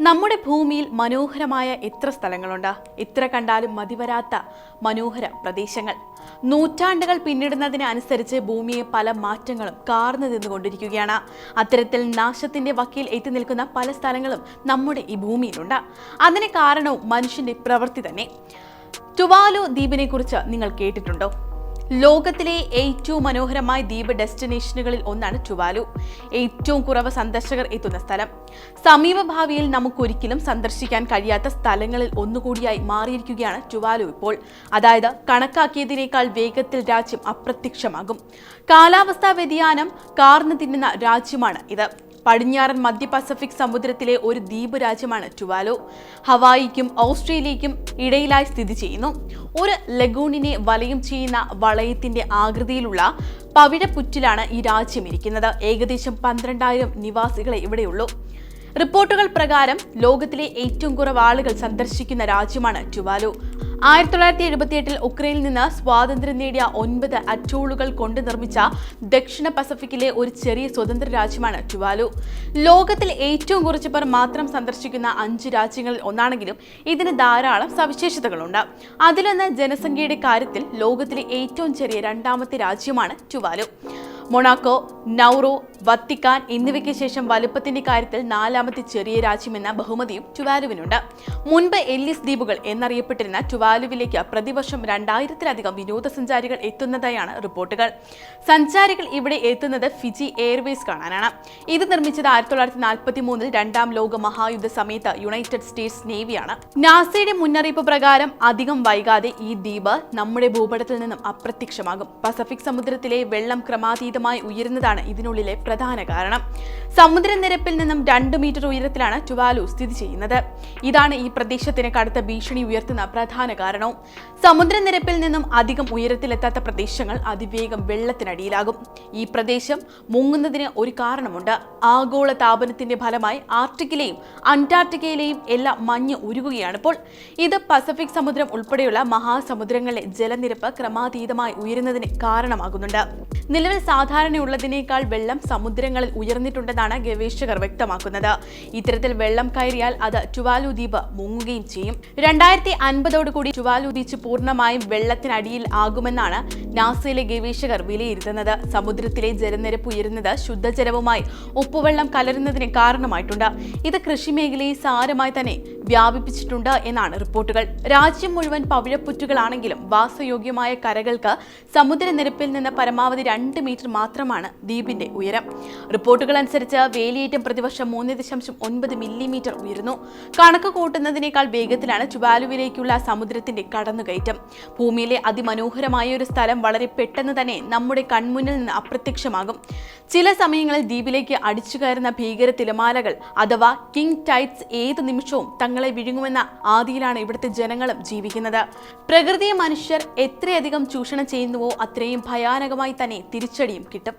നമ്മുടെ ഭൂമിയിൽ മനോഹരമായ എത്ര സ്ഥലങ്ങളുണ്ട്? എത്ര കണ്ടാലും മതിവരാത്ത മനോഹര പ്രദേശങ്ങൾ. നൂറ്റാണ്ടുകൾ പിന്നിടുന്നതിനനുസരിച്ച് ഭൂമിയെ പല മാറ്റങ്ങളും കാർന്നു നിന്നുകൊണ്ടിരിക്കുകയാണ്. അത്തരത്തിൽ നാശത്തിന്റെ വക്കീൽ എത്തി നിൽക്കുന്ന പല സ്ഥലങ്ങളും നമ്മുടെ ഈ ഭൂമിയിലുണ്ട്. അതിന് കാരണവും മനുഷ്യന്റെ പ്രവൃത്തി തന്നെ. ടുവാലു ദ്വീപിനെ കുറിച്ച് നിങ്ങൾ കേട്ടിട്ടുണ്ടോ? ലോകത്തിലെ ഏറ്റവും മനോഹരമായ ദ്വീപ് ഡെസ്റ്റിനേഷനുകളിൽ ഒന്നാണ് ടുവാലു ഏറ്റവും കുറവ് സന്ദർശകർ എത്തുന്ന സ്ഥലം. സമീപഭാവിയിൽ നമുക്കൊരിക്കലും സന്ദർശിക്കാൻ കഴിയാത്ത സ്ഥലങ്ങളിൽ ഒന്നുകൂടിയായി മാറിയിരിക്കുകയാണ് ടുവാലു ഇപ്പോൾ. അതായത് കണക്കാക്കിയതിനേക്കാൾ വേഗത്തിൽ രാജ്യം അപ്രത്യക്ഷമാകും. കാലാവസ്ഥാ വ്യതിയാനം കാർന്നു തിന്നുന്ന രാജ്യമാണ് ഇത്. പടിഞ്ഞാറൻ മധ്യ പസഫിക് സമുദ്രത്തിലെ ഒരു ദ്വീപ് രാജ്യമാണ് ടുവാലോ. ഹവായിക്കും ഓസ്ട്രേലിയയ്ക്കും ഇടയിലായി സ്ഥിതി ചെയ്യുന്നു. ഒരു ലഗൂണിനെ വലയം ചെയ്യുന്ന വളയത്തിന്റെ ആകൃതിയിലുള്ള പവിഴപ്പുറ്റിലാണ് ഈ രാജ്യം ഇരിക്കുന്നത്. ഏകദേശം പന്ത്രണ്ടായിരം നിവാസികളെ ഇവിടെയുള്ളൂ. റിപ്പോർട്ടുകൾ പ്രകാരം ലോകത്തിലെ ഏറ്റവും കുറവ് ആളുകൾ സന്ദർശിക്കുന്ന രാജ്യമാണ് ടുവാലു. ആയിരത്തി തൊള്ളായിരത്തി എഴുപത്തിയെട്ടിൽ ഉക്രൈനിൽ നിന്ന് സ്വാതന്ത്ര്യം നേടിയ ഒൻപത് അറ്റോളുകൾ കൊണ്ട് നിർമ്മിച്ച ദക്ഷിണ പസഫിക്കിലെ ഒരു ചെറിയ സ്വതന്ത്ര രാജ്യമാണ് ടുവാലു. ലോകത്തിൽ ഏറ്റവും കുറച്ച് പേർ മാത്രം സന്ദർശിക്കുന്ന അഞ്ച് രാജ്യങ്ങളിൽ ഒന്നാണെങ്കിലും ഇതിന് ധാരാളം സവിശേഷതകളുണ്ട്. അതിലൊന്ന് ജനസംഖ്യയുടെ കാര്യത്തിൽ ലോകത്തിലെ ഏറ്റവും ചെറിയ രണ്ടാമത്തെ രാജ്യമാണ് ടുവാലു. മൊണാക്കോ നൗറോ വത്തിക്കാൻ എന്നിവയ്ക്ക് ശേഷം വലുപ്പത്തിന്റെ കാര്യത്തിൽ നാലാമത്തെ ചെറിയ രാജ്യമെന്ന ബഹുമതിയും ടുവാലുവിനുണ്ട് മുൻപ് എല്ലിസ് ദ്വീപുകൾ എന്നറിയപ്പെട്ടിരുന്ന ടുവാലുവിലേക്ക് പ്രതിവർഷം രണ്ടായിരത്തിലധികം വിനോദസഞ്ചാരികൾ എത്തുന്നതായാണ് റിപ്പോർട്ടുകൾ. സഞ്ചാരികൾ ഇവിടെ എത്തുന്നത് ഫിജി എയർവേസ് കാണാനാണ്. ഇത് നിർമ്മിച്ചത് ആയിരത്തി തൊള്ളായിരത്തി നാൽപ്പത്തി മൂന്നിൽ രണ്ടാം ലോക മഹായുദ്ധ സമയത്ത് യുണൈറ്റഡ് സ്റ്റേറ്റ്സ് നേവിയാണ്. നാസയുടെ മുന്നറിയിപ്പ് പ്രകാരം അധികം വൈകാതെ ഈ ദ്വീപ് നമ്മുടെ ഭൂപടത്തിൽ നിന്നും അപ്രത്യക്ഷമാകും. പസഫിക് സമുദ്രത്തിലെ വെള്ളം ക്രമാതീതമായി ഉയരുന്നതാണ് ഇതിനുള്ളിലെ പ്രധാന കാരണം. സമുദ്രനിരപ്പിൽ നിന്നും രണ്ട് മീറ്റർ ഉയരത്തിലാണ് ടുവാലു സ്ഥിതി ചെയ്യുന്നത്. ഇതാണ് ഈ പ്രദേശത്തിന് കടുത്ത ഭീഷണി ഉയർത്തുന്ന പ്രധാന കാരണവും സമുദ്രനിരപ്പിൽ നിന്നും അധികം ഉയരത്തിലെത്താത്ത പ്രദേശങ്ങൾ അതിവേഗം വെള്ളത്തിനടിയിലാകും. ഈ പ്രദേശം മുങ്ങുന്നതിന് ഒരു കാരണമുണ്ട്. ആഗോള താപനത്തിന്റെ ഫലമായി ആർട്ടിക്കിലെയും അന്റാർട്ടിക്കയിലെയും എല്ലാം മഞ്ഞ് ഉരുകുകയാണിപ്പോൾ. ഇത് പസഫിക് സമുദ്രം ഉൾപ്പെടെയുള്ള മഹാസമുദ്രങ്ങളിലെ ജലനിരപ്പ് ക്രമാതീതമായി ഉയരുന്നതിന് കാരണമാകുന്നുണ്ട്. നിലവിൽ സാധാരണയുള്ളതിനേക്കാൾ വെള്ളം സമുദ്രങ്ങളിൽ ഉയർന്നിട്ടുണ്ടെന്നാണ് ഗവേഷകർ വ്യക്തമാക്കുന്നത്. ഇത്തരത്തിൽ വെള്ളം കയറിയാൽ അത് ചുവാലു ദ്വീപ് മുങ്ങുകയും ചെയ്യും. രണ്ടായിരത്തി അൻപതോടുകൂടി ചുവാലു ദ്വീപ് പൂർണമായും വെള്ളത്തിനടിയിൽ ആകുമെന്നാണ് നാസയിലെ ഗവേഷകർ വിലയിരുത്തുന്നത്. സമുദ്രത്തിലെ ജലനിരപ്പ് ഉയരുന്നത് ശുദ്ധജലവുമായി ഉപ്പുവെള്ളം കലരുന്നതിന് കാരണമായിട്ടുണ്ട്. ഇത് കൃഷി മേഖലയെ സാരമായി തന്നെ വ്യാപിപ്പിച്ചിട്ടുണ്ട് എന്നാണ് റിപ്പോർട്ടുകൾ. രാജ്യം മുഴുവൻ പവിഴപ്പുറ്റുകളാണെങ്കിലും വാസയോഗ്യമായ കരകൾക്ക് സമുദ്രനിരപ്പിൽ നിന്ന് പരമാവധി രണ്ട് മീറ്റർ മാത്രമാണ് ദ്വീപിന്റെ ഉയരം. റിപ്പോർട്ടുകൾ അനുസരിച്ച് വേലിയേറ്റം പ്രതിവർഷം മൂന്ന് ദശാംശം ഒൻപത് മില്ലിമീറ്റർ ഉയരുന്നു. കണക്ക് കൂട്ടുന്നതിനേക്കാൾ വേഗത്തിലാണ് ചുബാലുവിലേക്കുള്ള സമുദ്രത്തിന്റെ കടന്നുകയറ്റം. ഭൂമിയിലെ അതിമനോഹരമായ ഒരു സ്ഥലം വളരെ പെട്ടെന്ന് തന്നെ നമ്മുടെ കൺമുന്നിൽ നിന്ന് അപ്രത്യക്ഷമാകും. ചില സമയങ്ങളിൽ ദ്വീപിലേക്ക് അടിച്ചു കയറുന്ന ഭീകര തിരമാലകൾ അഥവാ കിങ് ടൈറ്റ്സ് ഏത് നിമിഷവും തങ്ങളെ വിഴുങ്ങുമെന്ന ആദിയിലാണ് ഇവിടുത്തെ ജനങ്ങളും ജീവിക്കുന്നത്. പ്രകൃതിയെ മനുഷ്യർ എത്രയധികം ചൂഷണം ചെയ്യുന്നുവോ അത്രയും ഭയാനകമായി തന്നെ തിരിച്ചടിയും கிட்ட